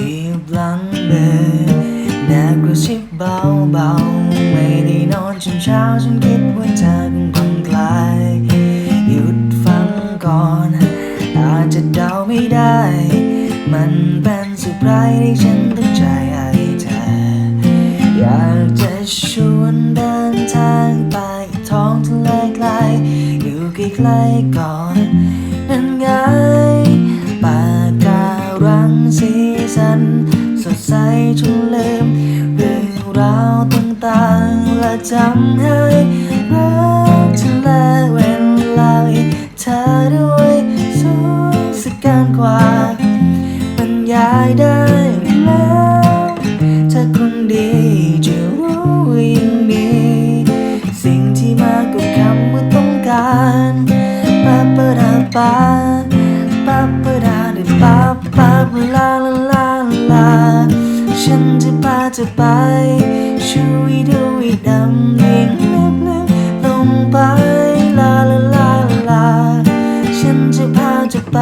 บีบหลังเบหน้ากระชิบเบาเบาไม่ได้นอนจนเช้าฉันคิดว่าเธอเป็นคนไกลหยุดฟังก่อน อาจจะเดาไม่ได้ มันเป็นสุดไรที่ฉันตั้งใจให้เธอ อยากจะชวนเดินทางไปท้องทะเลไกล อยู่ใกล้ๆก่อน นั้นไงปากการังสี สัน สดใสจนลืมเรื่องราวต่างๆ และจำให้รักเธอและเวลามีเธอด้วยสุขสักการกว่าบรรยายได้แล้วถ้าคนดีจะรู้ยิ่งดีสิ่งที่มากกว่าคำว่าต้องการปาปะดาปา จะไปช่วยดูอีดำดิ่งลึกลึกลงไปลาลาลาลา ฉันจะพาเธอไป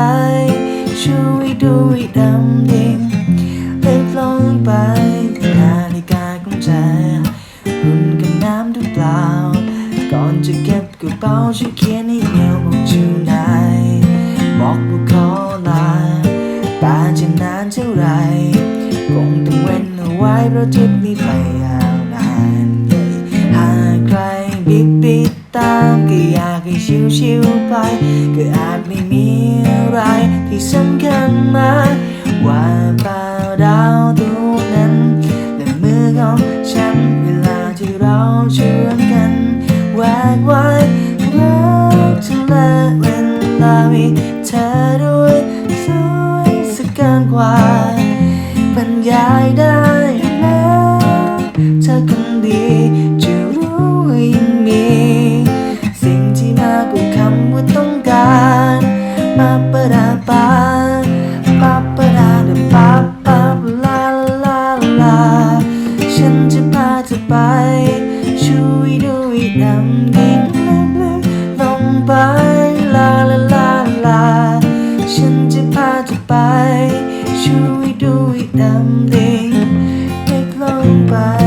ช่วยดูอีดำดิ่งลึกลงไปนาฬิกาของเธอรุ่นกับน้ำหรือเปล่า ก่อนจะเก็บกระเป๋าช่วยเขียนให้เหนียวบอกชื่อนายบอกว่าขอลาตาจะนานเท่าไหร่ คงต้องเว้นเอาไว้เพราะทริปนี้ไปยาวนานหากใครบิดบิดตามก็อยากให้ชิวชิวๆไป ก็อาจไม่มีอะไรที่สำคัญมากว่าเปล่าดาวดวงนั้นและมือของฉันเวลาที่เราเชวนกันแหวกไว้รักเธอและเวลามีเธอด้วยสวยสักเกินกว่า ยายได้แล้วเธอคนดีจะรู้ว่ายังมี สิ่งที่มากกว่าคำว่าต้องการมาปะดาปาปาปะดาดาปาปาลาลาลาฉันจะพาเธอไป should we do it someday? Take long by.